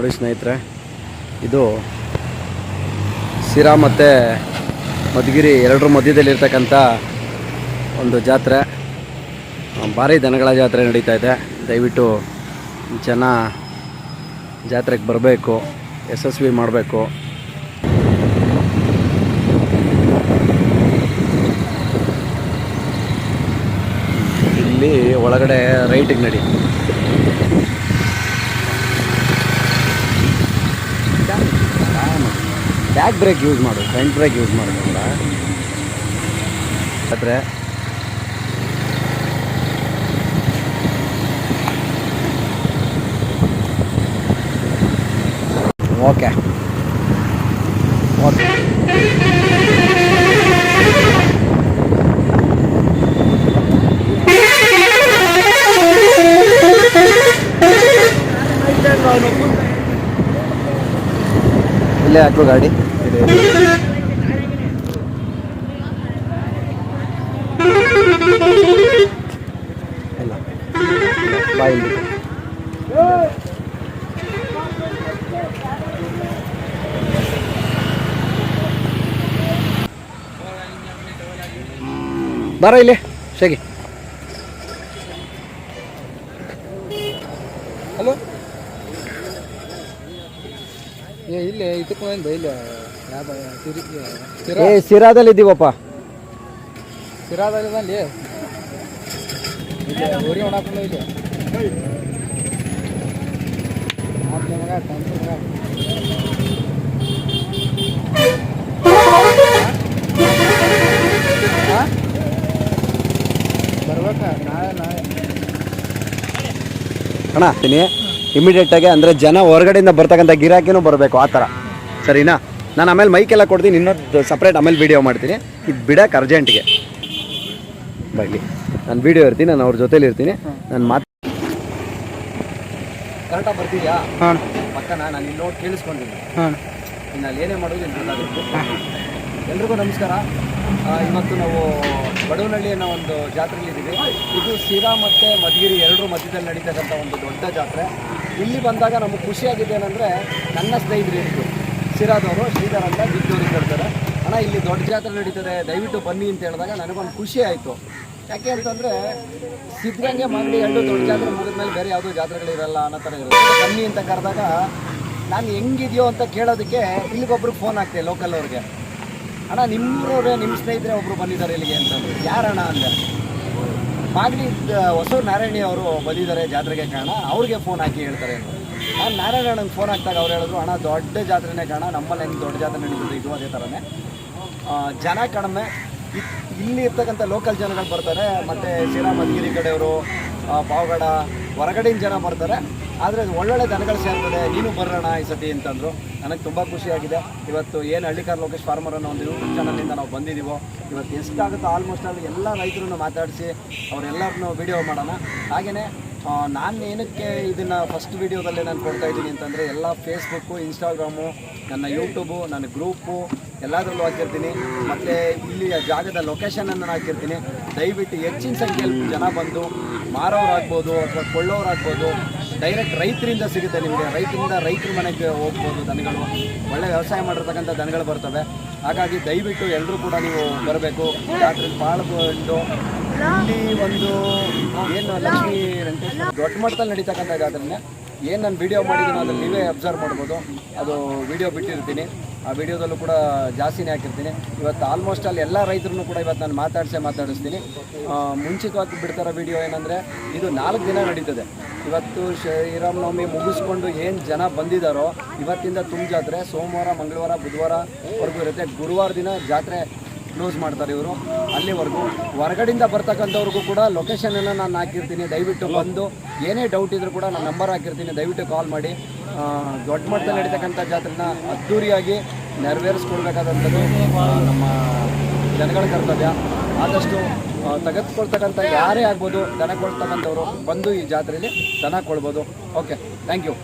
ನೋಡಿ ಸ್ನೇಹಿತರೆ, ಇದು ಸಿರಾ ಮತ್ತು ಮಧುಗಿರಿ ಎರಡರ ಮಧ್ಯದಲ್ಲಿರ್ತಕ್ಕಂಥ ಒಂದು ಜಾತ್ರೆ. ಭಾರಿ ದನಗಳ ಜಾತ್ರೆ ನಡೀತಾ ಇದೆ. ದಯವಿಟ್ಟು ಜನ ಜಾತ್ರೆಗೆ ಬರಬೇಕು, ಯಶಸ್ವಿ ಮಾಡಬೇಕು. ಇಲ್ಲಿ ಒಳಗಡೆ ರೈಟಿಗೆ ನಡಿ. ಬ್ಯಾಕ್ ಬ್ರೇಕ್ ಯೂಸ್ ಮಾಡು ಫ್ರಂಟ್ ಬ್ರೇಕ್ ಯೂಸ್ ಮಾಡೋದ್ರಿಂದ ಆದರೆ ಓಕೆ ಓಕೆ ಇಲ್ಲೇ ಹಾಕು ಗಾಡಿ ಇಲ್ಲ ಬಾಯ್ ಇಲ್ಲಿ. ಬರ ಇಲ್ಲಿ ಶೇಗಿ ಇಲ್ಲೇ ಇದಕ್ಕೆ ಬಂದ ಇಲ್ಲ ಯಾವ ಸಿರಿ ಸಿರಾ ಏ ಸಿರಾದಲ್ಲಿ ಇದ್ದೀವಪ್ಪ ಸಿರಾದಲ್ಲಿ ಬಂದು ಇಲ್ಲಿ ಊರಿ ಒಣಕೊಂಡು ಇಲ್ಲಿ ಆತ್ಮ ಮಗ ತಂತು ಮಗ? ಬರ್ಬೇಕಾ? ನಾಳೆ ನಾಳೆ. ಅಣ್ಣತೀನಿ ಇಮಿಡಿಯೇಟಾಗಿ ಅಂದರೆ ಜನ ಹೊರಗಡೆಯಿಂದ ಬರ್ತಕ್ಕಂಥ ಗಿರಾಕಿನೂ ಬರಬೇಕು ಆ ಥರ. ಸರಿನಾ? ನಾನು ಆಮೇಲೆ ಮೈಕೆಲ್ಲ ಕೊಡ್ತೀನಿ ಇನ್ನೊಂದು ಸಪ್ರೇಟ್ ಆಮೇಲೆ ವಿಡಿಯೋ ಮಾಡ್ತೀನಿ. ಇದು ಬಿಡಕ್ಕೆ ಅರ್ಜೆಂಟ್ಗೆ ಬರಲಿ ನಾನು ವಿಡಿಯೋ ಇರ್ತೀನಿ ನಾನು ಅವ್ರ ಜೊತೇಲಿ ಇರ್ತೀನಿ. ನಾನು ಮಾತು ಕರೆಕ್ಟಾಗಿ ಬರ್ತೀಯಾ? ಹಾಂ ಪಕ್ಕನ ನಾನು ಇಲ್ಲಿ ನೋಡಿ ಕೇಳಿಸ್ಕೊಂಡಿದ್ದೀನಿ. ಹಾಂ ಇನ್ನು ಅಲ್ಲಿ ಏನೇ ಮಾಡೋದು ಎಲ್ರಿಗೂ ನಮಸ್ಕಾರ. ಇವತ್ತು ನಾವು ಬಡವನಹಳ್ಳಿ ಅನ್ನೋ ಒಂದು ಜಾತ್ರೆಯಲ್ಲಿದ್ದೀವಿ ಇದು ಶಿರಾ ಮತ್ತು ಮಧುಗಿರಿ ಎರಡರ ಮಧ್ಯದಲ್ಲಿ ನಡೀತಕ್ಕಂಥ ಒಂದು ದೊಡ್ಡ ಜಾತ್ರೆ. ಇಲ್ಲಿ ಬಂದಾಗ ನಮಗೆ ಖುಷಿಯಾಗಿದೆ ಏನಂದರೆ ನನ್ನ ಸ್ನೇಹಿತರು ಶಿರಾದವರು ಸಿರಾದವರು ಶ್ರೀಧರ್ ಅಂತ ಬಿದ್ದೂರಿಗೆ ಬರ್ತಾರೆ ಅಣ್ಣ, ಇಲ್ಲಿ ದೊಡ್ಡ ಜಾತ್ರೆ ನಡೀತದೆ, ದಯವಿಟ್ಟು ಬನ್ನಿ ಅಂತ ಹೇಳಿದಾಗ ನನಗೊಂದು ಖುಷಿ ಆಯಿತು. ಯಾಕೆ ಅಂತಂದರೆ ಸಿದ್ಧಗಂಗೆ ಮಾಗಡಿ ಎರಡು ದೊಡ್ಡ ಜಾತ್ರೆ ಮುಗಿದ್ಮೇಲೆ ಬೇರೆ ಯಾವುದೋ ಜಾತ್ರೆಗಳಿರಲ್ಲ ಅನ್ನೋ ಥರ ಇರುತ್ತೆ. ಬನ್ನಿ ಅಂತ ಕರೆದಾಗ ನಾನು ಹೆಂಗಿದೆಯೋ ಅಂತ ಕೇಳೋದಕ್ಕೆ ಇಲ್ಲಿಗೊಬ್ರು ಫೋನ್ ಹಾಕ್ತೆ ಲೋಕಲ್ ಅವ್ರಿಗೆ. ಅಣ್ಣ ನಿಮ್ಮವರೇ ನಿಮ್ಮ ಸ್ನೇಹಿತರೆ ಒಬ್ಬರು ಬಂದಿದ್ದಾರೆ ಇಲ್ಲಿಗೆ ಅಂತಂದರು ಯಾರಣ್ಣ ಅಂದೆ? ಮಾಗಡಿ ಹೊಸೂರು ನಾರಾಯಣಿ ಅವರು ಬಂದಿದ್ದಾರೆ ಜಾತ್ರೆಗೆ ಕಾರಣ, ಅವ್ರಿಗೆ ಫೋನ್ ಹಾಕಿ ಹೇಳ್ತಾರೆ ನಾನು ನಾರಾಯಣ ಅಣ್ಣಂಗೆ ಫೋನ್ ಹಾಕಿದಾಗ ಅವ್ರು ಹೇಳಿದ್ರು, ಅಣ್ಣ, ದೊಡ್ಡ ಜಾತ್ರೆನೇ ಕಾರಣ, ನಮ್ಮಲ್ಲಿ ಹೆಂಗೆ ದೊಡ್ಡ ಜಾತ್ರೆ ನಡೀತದೆ ಇದು ಅದೇ ಥರನೇ ಜನ ಕಡಿಮೆ ಇಲ್ಲಿ ಇರ್ತಕ್ಕಂಥ ಲೋಕಲ್ ಜನಗಳು ಬರ್ತಾರೆ, ಮತ್ತು ಶಿರಾ ಕಡೆಯವರು ಪಾವಗಡ ಹೊರಗಡೆಯಿಂದ ಜನ ಬರ್ತಾರೆ. ಆದರೆ ಒಳ್ಳೊಳ್ಳೆ ದನಗಳು ಸೇರ್ತದೆ, ನೀನು ಬರೋಣ ಈ ಸತಿ ಅಂತಂದರು. ನನಗೆ ತುಂಬ ಖುಷಿಯಾಗಿದೆ. ಇವತ್ತು ಏನು ಹಳ್ಳಿಕಾರ್ ಲೋಕೇಶ್ ಫಾರ್ಮರ್ ಅನ್ನೋ ಒಂದು ಯೂಟ್ಯೂಬ್ ಚಾನಲಿಂದ ನಾವು ಬಂದಿದ್ದೀವೋ ಇವತ್ತು ಎಷ್ಟಾಗುತ್ತೋ ಆಲ್ಮೋಸ್ಟ್ ಅಲ್ಲಿ ಎಲ್ಲ ರೈತರನ್ನು ಮಾತಾಡಿಸಿ ಅವರೆಲ್ಲರನ್ನು ವಿಡಿಯೋ ಮಾಡೋಣ. ಹಾಗೆಯೇ ನಾನು ಏನಕ್ಕೆ ಇದನ್ನು ಫಸ್ಟ್ ವೀಡಿಯೋದಲ್ಲೇ ನಾನು ಕೊಡ್ತಾ ಇದ್ದೀನಿ ಅಂತಂದರೆ, ಎಲ್ಲ ಫೇಸ್ಬುಕ್ಕು ಇನ್ಸ್ಟಾಗ್ರಾಮು ನನ್ನ ಯೂಟ್ಯೂಬು ನನ್ನ ಗ್ರೂಪು ಎಲ್ಲದರಲ್ಲೂ ಹಾಕಿರ್ತೀನಿ. ಮತ್ತು ಇಲ್ಲಿಯ ಜಾಗದ ಲೊಕೇಶನನ್ನು ಹಾಕಿರ್ತೀನಿ. ದಯವಿಟ್ಟು ಹೆಚ್ಚಿನ ಸಂಖ್ಯೆಯಲ್ಲಿ ಜನ ಬಂದು ಮಾರೋರಾಗ್ಬೋದು ಅಥವಾ ಕೊಳ್ಳೋರಾಗ್ಬೋದು ಡೈರೆಕ್ಟ್ ರೈತರಿಂದ ಸಿಗುತ್ತೆ ನಿಮಗೆ. ರೈತರಿಂದ ರೈತರ ಮನೆಗೆ ಹೋಗ್ಬೋದು ದನಗಳು. ಒಳ್ಳೆ ವ್ಯವಸಾಯ ಮಾಡಿರ್ತಕ್ಕಂಥ ದನಗಳು ಬರ್ತವೆ. ಹಾಗಾಗಿ ದಯವಿಟ್ಟು ಎಲ್ಲರೂ ಕೂಡ ನೀವು ಬರಬೇಕು. ಜಾತ್ರೆಯಲ್ಲಿ ಪಾಲ್ಗೊಂಡು ಇಲ್ಲಿ ಒಂದು ಏನು ಲಕ್ಷ್ಮೀ ದೊಡ್ಡ ಮಟ್ಟದಲ್ಲಿ ನಡೀತಕ್ಕಂಥ ಜಾತ್ರೆನೇ. ಏನು ನಾನು ವಿಡಿಯೋ ಮಾಡಿದ್ದೀನಿ ಅದ್ರಲ್ಲಿ ನೀವೇ ಅಬ್ಸರ್ವ್ ಮಾಡ್ಬೋದು. ಅದು ವಿಡಿಯೋ ಬಿಟ್ಟಿರ್ತೀನಿ. ಆ ವಿಡಿಯೋದಲ್ಲೂ ಕೂಡ ಜಾಸ್ತಿನೇ ಹಾಕಿರ್ತೀನಿ. ಇವತ್ತು ಆಲ್ಮೋಸ್ಟ್ ಅಲ್ಲಿ ಎಲ್ಲ ರೈತರನ್ನು ಕೂಡ ಇವತ್ತು ನಾನು ಮಾತಾಡಿಸೇ ಮಾತಾಡಿಸ್ತೀನಿ. ಮುಂಚಿತವಾಗಿ ಬಿಡ್ತಾರೋ ವಿಡಿಯೋ ಏನಂದರೆ, ಇದು ನಾಲ್ಕು ದಿನ ನಡೀತದೆ. ಇವತ್ತು ಶ್ರೀರಾಮನವಮಿ ಮುಗಿಸ್ಕೊಂಡು ಏನು ಜನ ಬಂದಿದ್ದಾರೋ ಇವತ್ತಿಂದ ತುಂಬ ಜಾತ್ರೆ, ಸೋಮವಾರ, ಮಂಗಳವಾರ ಬುಧವಾರವರೆಗೂ ಇರುತ್ತೆ. ಗುರುವಾರ ದಿನ ಜಾತ್ರೆ ಕ್ಲೋಸ್ ಮಾಡ್ತಾರೆ ಇವರು. ಅಲ್ಲಿವರೆಗೂ ಹೊರಗಡೆಯಿಂದ ಬರ್ತಕ್ಕಂಥವ್ರಿಗೂ ಕೂಡ ಲೊಕೇಶನನ್ನು ನಾನು ಹಾಕಿರ್ತೀನಿ. ದಯವಿಟ್ಟು ಬಂದು, ಏನೇ ಡೌಟ್ ಇದ್ದರೂ ಕೂಡ ನಾನು ನಂಬರ್ ಹಾಕಿರ್ತೀನಿ. ದಯವಿಟ್ಟು ಕಾಲ್ ಮಾಡಿ. ದೊಡ್ಡ ಮಟ್ಟದಲ್ಲಿ ನಡೀತಕ್ಕಂಥ ಜಾತ್ರೆನ ಅದ್ಧೂರಿಯಾಗಿ ನೆರವೇರಿಸ್ಕೊಳ್ಬೇಕಾದಂಥದ್ದು ಆ, ನಮ್ಮ ಜನಗಳ ಕರ್ತವ್ಯ. ಆದಷ್ಟು ತೆಗೆದುಕೊಳ್ತಕ್ಕಂಥ ಯಾರೇ ಆಗ್ಬೋದು ದನ ಕೊಳ್ತಕ್ಕಂಥವ್ರು ಬಂದು ಈ ಜಾತ್ರೆಯಲ್ಲಿ ದನ ಕೊಳ್ಬೋದು ಓಕೆ ಥ್ಯಾಂಕ್ ಯು